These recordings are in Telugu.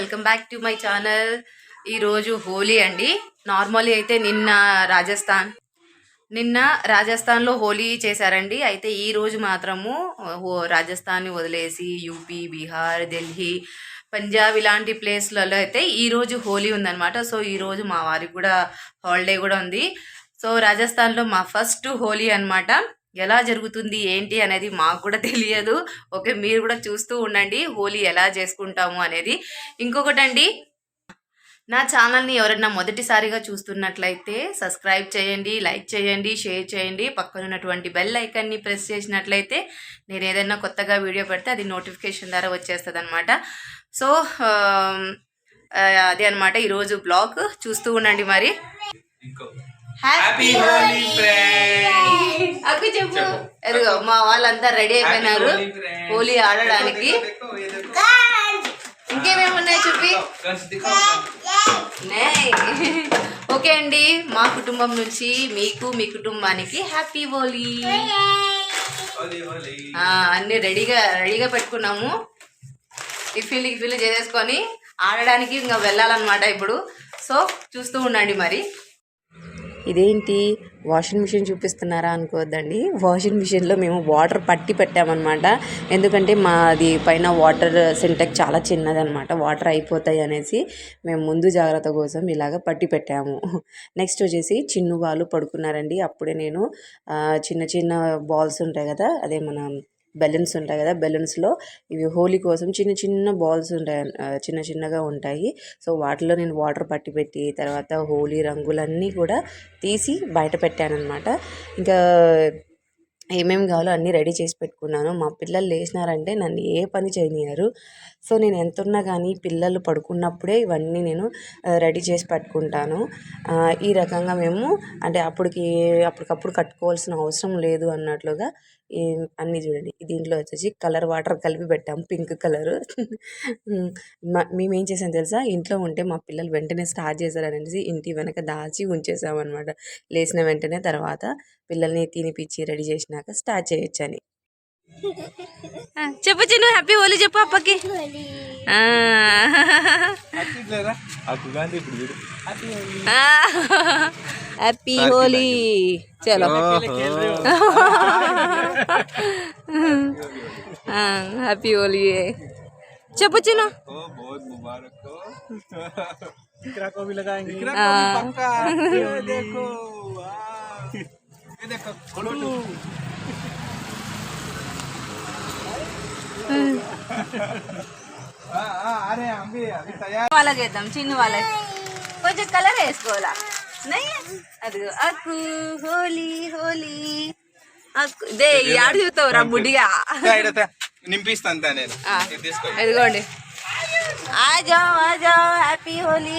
Welcome back to my channel. ఈరోజు హోలీ అండి. నార్మల్లీ అయితే నిన్న రాజస్థాన్ నిన్న రాజస్థాన్లో హోలీ చేశారండి. అయితే ఈ రోజు మాత్రము హో- రాజస్థాన్ని వదిలేసి యూపీ బీహార్ ఢిల్లీ పంజాబ్ ఇలాంటి ప్లేస్లలో అయితే ఈరోజు హోలీ ఉందన్నమాట. సో ఈ రోజు మా వారికి కూడా హాలిడే కూడా ఉంది. సో రాజస్థాన్లో మా ఫస్ట్ హోలీ అన్నమాట. ఎలా జరుగుతుంది ఏంటి అనేది మాకు కూడా తెలియదు. ఓకే మీరు కూడా చూస్తూ ఉండండి హోలీ ఎలా చేసుకుంటాము అనేది. ఇంకొకటండి నా ఛానల్ని ఎవరైనా మొదటిసారిగా చూస్తున్నట్లయితే సబ్స్క్రైబ్ చేయండి లైక్ చేయండి షేర్ చేయండి. పక్కన ఉన్నటువంటి బెల్ ఐకాన్ని ప్రెస్ చేసినట్లయితే నేను ఏదైనా కొత్తగా వీడియో పెడితే అది నోటిఫికేషన్ ద్వారా వచ్చేస్తుంది అనమాట సో అదే అనమాట ఈరోజు బ్లాగ్. చూస్తూ ఉండండి మరి. హ్యాపీ హోలీ ఫ్రెండ్స్ అక్కు చెప్పు ఎదుగో మా వాళ్ళంతా రెడీ అయిపోయినారు. హోలీ ఆడడానికి. ఇంకేమేమి ఉన్నాయి చూపి? నేయ్. ఓకే అండి మా కుటుంబం నుంచి మీకు మీ కుటుంబానికి హ్యాపీ హోలీ ఆ, అన్ని రెడీగా రెడీగా పెట్టుకున్నాము. టిఫిన్లు గిఫిన్లు చేసేసుకొని ఆడడానికి ఇంకా వెళ్ళాలన్నమాట ఇప్పుడు. సో చూస్తూ ఉండండి మరి. ఇదేంటి? వాషింగ్ మిషన్ చూపిస్తున్నారా అనుకోవద్దండి. వాషింగ్ మిషన్లో మేము వాటర్ పట్టి పెట్టామన్నమాట. ఎందుకంటే మాది పైన వాటర్ సింటెక్ చాలా చిన్నదనమాట వాటర్ అయిపోతాయి అనేసి మేము ముందు జాగ్రత్త కోసం ఇలాగ పట్టి పెట్టాము. నెక్స్ట్ వచ్చేసి చిన్ను వాళ్ళు పడుకున్నారండి. అప్పుడే నేను చిన్న చిన్న బాల్స్ ఉంటాయి కదా అదే మన బెలూన్స్ ఉంటాయి కదా బెలూన్స్లో ఇవి హోలీ కోసం చిన్న చిన్న బాల్స్ ఉంటాయి చిన్న చిన్నగా ఉంటాయి. సో వాటిలో నేను వాటర్ పట్టి పెట్టి తర్వాత హోలీ రంగులన్నీ కూడా తీసి బయట పెట్టానన్నమాట. ఇంకా ఏమేమి కావాలో అన్నీ రెడీ చేసి పెట్టుకున్నాను. మా పిల్లలు లేచినారంటే నన్ను ఏ పని చేయనియారు సో నేను ఎంత ఉన్నా కానీ పిల్లలు పడుకున్నప్పుడే ఇవన్నీ నేను రెడీ చేసి పెట్టుకుంటాను. ఈ రకంగా మేము అంటే అప్పటికి అప్పటికప్పుడు కట్టుకోవాల్సిన అవసరం లేదు అన్నట్లుగా అన్నీ చూడండి. దీంట్లో వచ్చేసి కలర్ వాటర్ కలిపి పెట్టాము పింక్ కలర్. మేము ఏం చేసాం తెలుసా? ఇంట్లో ఉంటే మా పిల్లలు వెంటనే స్టార్ట్ చేశారనేసి ఇంటి వెనక దాచి ఉంచేసామన్నమాట. లేచిన వెంటనే తర్వాత పిల్లల్ని తినిపించి రెడీ చేసినాక స్టార్ట్ చేయొచ్చని చెప్పు చిన్న. హ్యాపీ హోలీ చెప్పు అప్పకి. హ్యాపీ हैप्पी होली चलो. हाँ हैप्पी होली है। चपो चलो बहुत मुबारक हो. को भी लगाएँगे। हाँ. पक्का. हाँ. ये देखो ये देखो अरे हम भी अभी तैयार. वाला एकदम कोई जो कलर है इसको वाला? नहीं है? ಅದು ಅಕ್ಕು ಹೋಲಿ ಹೋಲಿ. ಅಕ್ಕು ದೇ ಯಾರು ಚೂತಾವ್ರ ಮುಡಿಗ ನಿಮ್ ಪೀಸ್ ತಂತಾನೆ ಇದ್ಕೊಂಡಿ. आ जाओ आ जाओ हैप्पी होली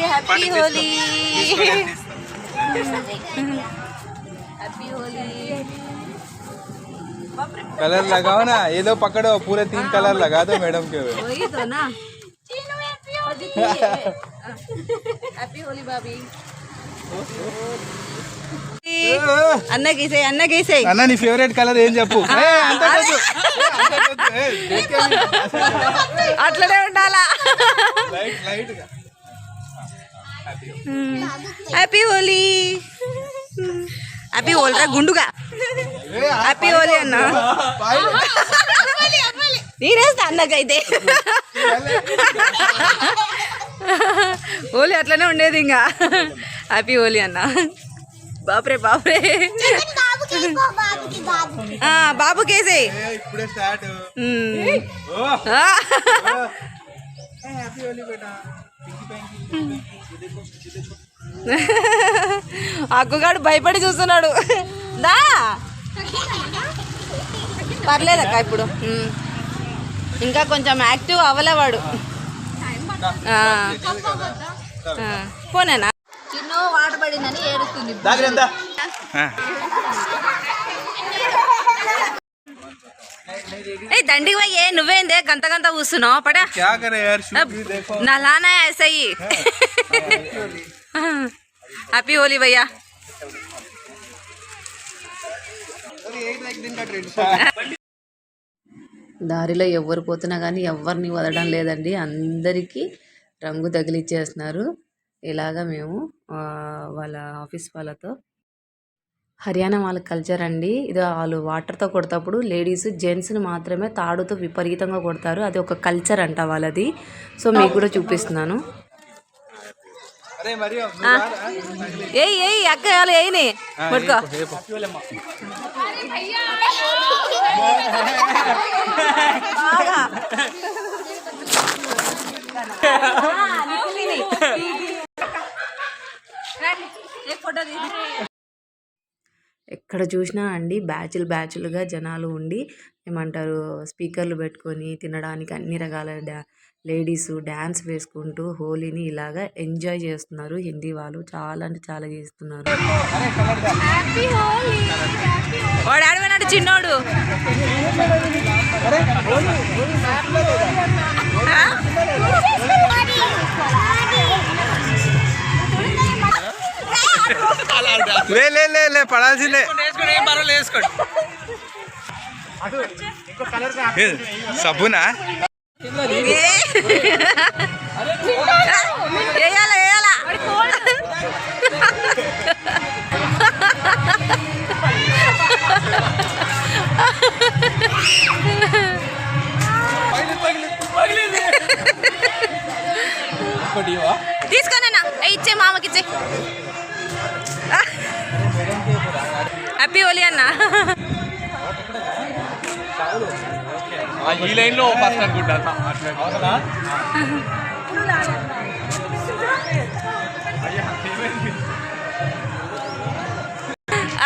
कलर लगाओ ना ये दो पकड़ो पूरे तीन कलर लगा दो मैडम के वही तो ना हैप्पी होली भाभी అన్నగీసే అన్నగీసే అన్న నీ ఫేవరెట్ కలర్ ఏం చెప్పు? అట్లనే ఉండాలా? హ్యాపీ హోలీ హ్యాపీ హోలీ గుండుగా. హ్యాపీ హోలీ అన్న. నేనేస్తా అన్నకైతే హోలీ అట్లనే ఉండేది ఇంకా. హ్యాపీ హోలీ అన్న. బాపురే బాపురే. హోలీ బేటా. పింకీ పింకీ అక్కుగాడు భయపడి చూస్తున్నాడు. దా. పర్లేదక్క ఇప్పుడు. ఇంకా కొంచెం యాక్టివ్ అవ్వలేవాడు. పోనేనా వాట పడిందని ఏడుస్తుంది ఏ దండి పోయి నువ్వేందే? గంత గంత కూస్తున్నావు పడ నా ఎస్ఐ. హ్యాపీ హోలీ భయ్యా. దారిలో ఎవరు పోతున్నా కానీ ఎవరిని వదలడం లేదండి. అందరికీ రంగు తగిలిచ్చేస్తున్నారు. ఇలాగా మేము వాళ్ళ ఆఫీస్ వాళ్ళతో హర్యానా వాళ్ళ కల్చర్ అండి. ఇది వాళ్ళు వాటర్తో కొడతప్పుడు లేడీస్ జెంట్స్ని మాత్రమే తాడుతో విపరీతంగా కొడతారు. అది ఒక కల్చర్ అంట వాళ్ళది. సో మీకు కూడా చూపిస్తున్నాను. ఏయ్ ఏయ్ అక్క వాళ్ళు ఏయిని పట్టుకో. ఎక్కడ చూసినా అండి బ్యాచులు బ్యాచులుగా జనాలు ఉండి ఏమంటారు స్పీకర్లు పెట్టుకొని తినడానికి అన్ని రకాల డా లేడీస్ డ్యాన్స్ వేసుకుంటూ హోలీని ఇలాగా ఎంజాయ్ చేస్తున్నారు. హిందీ వాళ్ళు చాలా అంటే చాలా చేస్తున్నారు. చిన్నోడు. లే లే లే లే పడాల్సిందే ఏ, సబ్బునా వేయాలా వేయాలా తీసుకోనన్నా ఇచ్చే మామకి ఈ లైన్లో ఫస్ట్ అనుకుంటా.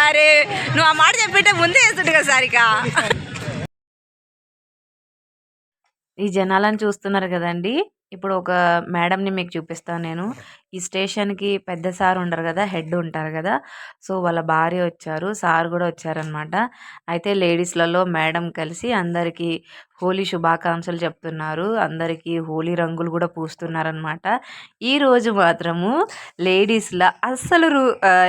అరే నువ్వు ఆ మాట చెప్పింటే ముందే వేస్తుంటు కదా సారిక ఈ జనాలను చూస్తున్నారు కదండి. ఇప్పుడు ఒక మేడంని మీకు చూపిస్తాను నేను. ఈ స్టేషన్కి పెద్ద సార్ ఉండరు కదా హెడ్ ఉంటారు కదా. సో వాళ్ళ భార్య వచ్చారు సార్ కూడా వచ్చారనమాట. అయితే లేడీస్లలో మేడం కలిసి అందరికీ హోలీ శుభాకాంక్షలు చెప్తున్నారు. అందరికీ హోలీ రంగులు కూడా పూస్తున్నారనమాట. ఈరోజు మాత్రము లేడీస్లో అస్సలు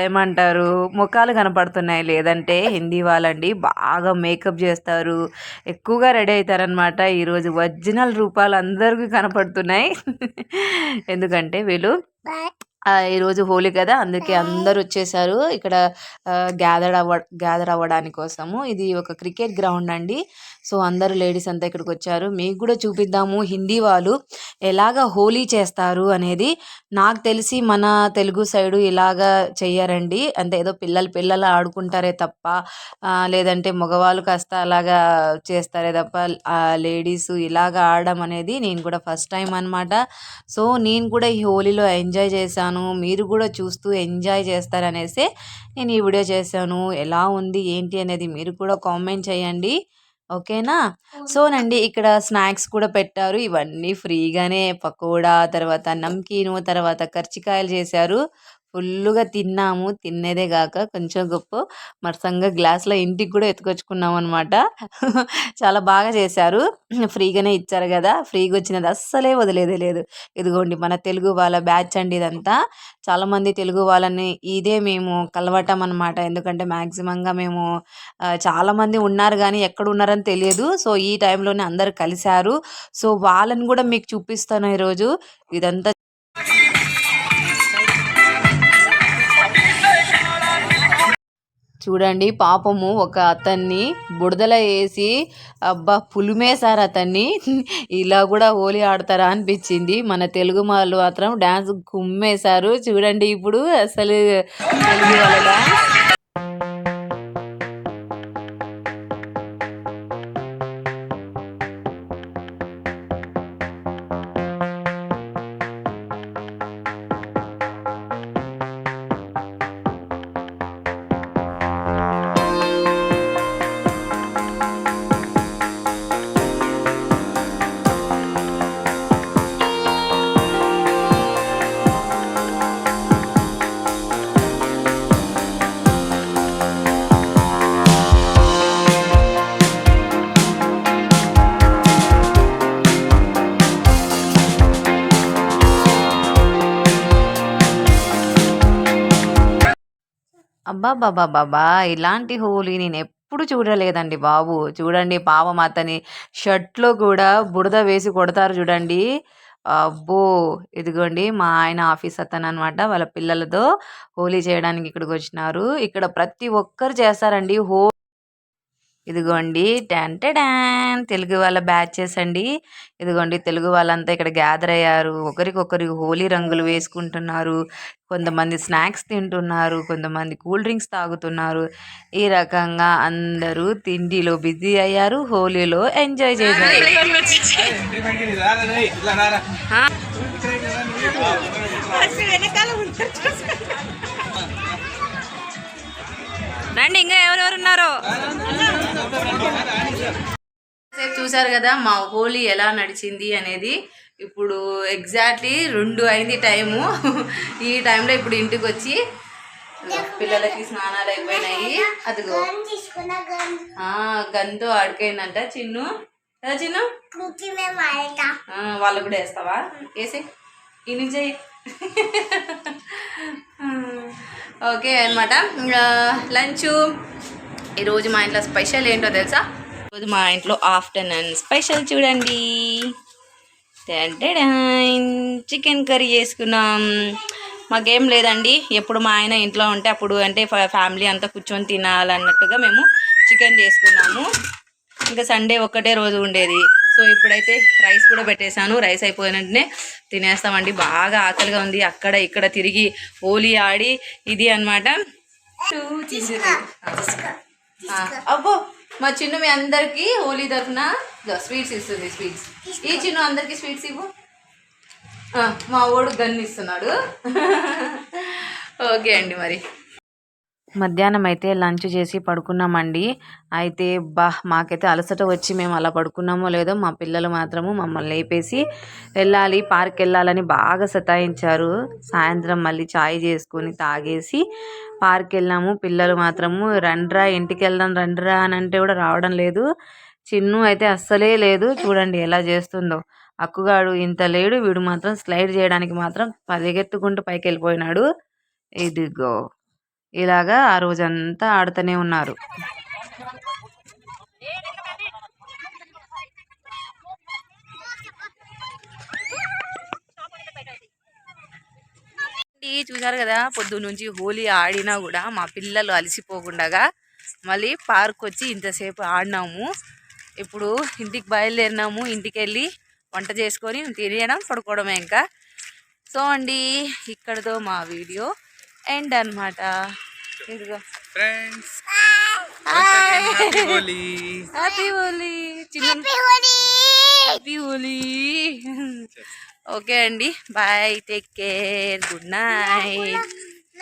ఏమంటారు ముఖాలు కనపడుతున్నాయి. లేదంటే హిందీ వాళ్ళండి బాగా మేకప్ చేస్తారు. ఎక్కువగా రెడీ అవుతారనమాట. ఈరోజు ఒరిజినల్ రూపాలు అందరికీ కనపడుతున్నాయి. ఎందుకంటే వీళ్ళు ఈరోజు హోలీ కదా అందుకే అందరు వచ్చేసారు. ఇక్కడ గ్యాదర్ అవ్వ గ్యాదర్ అవ్వడానికి కోసము ఇది ఒక క్రికెట్ గ్రౌండ్ అండి. సో అందరూ లేడీస్ అంతా ఇక్కడికి వచ్చారు మీకు కూడా చూపిద్దాము హిందీ వాళ్ళు ఎలాగ హోలీ చేస్తారు అనేది. నాకు తెలిసి మన తెలుగు సైడు ఇలాగా చెయ్యరండి. అంటే ఏదో పిల్లలు పిల్లలు ఆడుకుంటారే తప్ప లేదంటే మగవాళ్ళు కాస్త అలాగా చేస్తారే తప్ప లేడీస్ ఇలాగ ఆడడం అనేది నేను కూడా ఫస్ట్ టైం అనమాట సో నేను కూడా ఈ హోలీలో ఎంజాయ్ చేశాను. మీరు కూడా చూస్తూ ఎంజాయ్ చేస్తారనేసి నేను ఈ వీడియో చేశాను. ఎలా ఉంది ఏంటి అనేది మీరు కూడా కామెంట్ చేయండి. ఓకేనా? సోనండి ఇక్కడ స్నాక్స్ కూడా పెట్టారు. ఇవన్నీ ఫ్రీగానే పకోడా తర్వాత నమ్కీను తర్వాత కర్చికాయలు చేశారు. ఫుల్లుగా తిన్నాము. తినేదే కాక కొంచెం గొప్ప మరసంగా గ్లాస్లో ఇంటికి కూడా ఎత్తుకొచ్చుకున్నాం అనమాట చాలా బాగా చేశారు. ఫ్రీగానే ఇచ్చారు కదా. ఫ్రీగా వచ్చినది అస్సలే వదిలేదే లేదు. ఇదిగోండి మన తెలుగు వాళ్ళ బ్యాచ్ అండి ఇదంతా. చాలామంది తెలుగు వాళ్ళని ఇదే మేము కలవటం అనమాట ఎందుకంటే మ్యాక్సిమంగా మేము చాలామంది ఉన్నారు కానీ ఎక్కడ ఉన్నారని తెలియదు. సో ఈ టైంలోనే అందరు కలిశారు. సో వాళ్ళని కూడా మీకు చూపిస్తాను ఈరోజు. ఇదంతా చూడండి పాపము ఒక అతన్ని బుడదల వేసి అబ్బా పులిమేశారు అతన్ని. ఇలా కూడా హోలీ ఆడతారా అనిపించింది. మన తెలుగు వాళ్ళు మాత్రం డ్యాన్స్ కుమ్మేశారు చూడండి ఇప్పుడు అసలు. తెలుగు వాళ్ళ డ్యాన్స్ అబ్బాబ్బాబ్బాబ్బా! ఇలాంటి హోలీ నేనెప్పుడు చూడలేదండి బాబు. చూడండి పాపం అతని షర్ట్‌లో కూడా బురద వేసి కొడతారు చూడండి. అబ్బో ఇదిగోండి మా ఆయన ఆఫీస్ అతను అనమాట వాళ్ళ పిల్లలతో హోలీ చేయడానికి ఇక్కడికి వచ్చినారు ఇక్కడ ప్రతి ఒక్కరు చేస్తారండి హో ఇదిగోండి టెంటే డాన్ తెలుగు వాళ్ళ బ్యాచెస్ అండి ఇదిగోండి తెలుగు వాళ్ళంతా ఇక్కడ గ్యాదర్ అయ్యారు ఒకరికొకరు హోలీ రంగులు వేసుకుంటున్నారు కొంతమంది స్నాక్స్ తింటున్నారు కొంతమంది కూల్ డ్రింక్స్ తాగుతున్నారు ఈ రకంగా అందరూ తిండిలో బిజీ అయ్యారు హోలీలో ఎంజాయ్ చేశారు వెనకాల రండి ఇంకా ఎవరెవరు ఉన్నారో సేపు చూసారు కదా మా హోలీ ఎలా నడిచింది అనేది. ఇప్పుడు ఎగ్జాక్ట్లీ రెండు అయింది టైము ఈ టైంలో ఇప్పుడు ఇంటికి వచ్చి పిల్లలకి స్నానాలు అయిపోయినాయి. అదిగో. ఆ గన్తో ఆడుకైందంట చిన్ను. చిన్ను? ఆ, వాళ్ళు కూడా వేస్తావా? వేసి ఈ ఓకే అనమాట లంచ్. ఈరోజు మా ఇంట్లో స్పెషల్ ఏంటో తెలుసా? ఈరోజు మా ఇంట్లో ఆఫ్టర్నూన్ స్పెషల్ చూడండి. చికెన్ కర్రీ చేసుకున్నాం. మాకేం లేదండి. ఎప్పుడు మా ఆయన ఇంట్లో ఉంటే అప్పుడు అంటే ఫ్యామిలీ అంతా కూర్చొని తినాలన్నట్టుగా మేము చికెన్ చేసుకున్నాము. ఇంకా సండే ఒక్కటే రోజు ఉండేది. సో ఇప్పుడైతే రైస్ కూడా పెట్టేశాను. రైస్ అయిపోయిన వెంటనే తినేస్తామండి. బాగా ఆకలిగా ఉంది. అక్కడ ఇక్కడ తిరిగి హోలీ ఆడి ఇది అనమాట అబ్బో మా చిన్ను మీ అందరికి హోలీ తరఫున స్వీట్స్ ఇస్తుంది స్వీట్స్. ఈ చిన్ను అందరికి స్వీట్స్ ఇవ్వు. మా ఓడు గన్ ఇస్తున్నాడు. ఓకే అండి మరి. మధ్యాహ్నం అయితే లంచ్ చేసి పడుకున్నామండి. అయితే బా మాకైతే అలసట వచ్చి మేము అలా పడుకున్నామో లేదో మా పిల్లలు మాత్రము మమ్మల్ని లేపేసి వెళ్ళాలి పార్క్ వెళ్ళాలని బాగా సతాయించారు. సాయంత్రం మళ్ళీ చాయ్ చేసుకొని తాగేసి పార్క్ వెళ్ళాము. పిల్లలు మాత్రము రండ్రా ఇంటికి వెళ్దాం రండ్రా అని అంటే కూడా రావడం లేదు. చిన్ను అయితే అస్సలే లేదు. చూడండి ఎలా చేస్తుందో. అక్కుగాడు ఇంత లేడు వీడు మాత్రం స్లైడ్ చేయడానికి మాత్రం పరిగెత్తుకుంటూ పైకి వెళ్ళిపోయినాడు ఇదిగో. ఇలాగా ఆ రోజంతా ఆడుతూనే ఉన్నారు. చూసారు కదా పొద్దు నుంచి హోలీ ఆడినా కూడా మా పిల్లలు అలసిపోకుండా మళ్ళీ పార్క్ వచ్చి ఇంతసేపు ఆడినాము. ఇప్పుడు ఇంటికి బయలుదేరినాము ఇంటికి వెళ్ళి వంట చేసుకొని తినేయడం పడుకోవడమే ఇంకా. సో అండి ఇక్కడతో మా వీడియో ఎండ్ అన్నమాట. ఇదిగో. ఫ్రెండ్స్ హ్యాపీ హోలీ హోలీ చిన్న హ్యాపీ హోలీ ఓకే అండి. Bye take care good night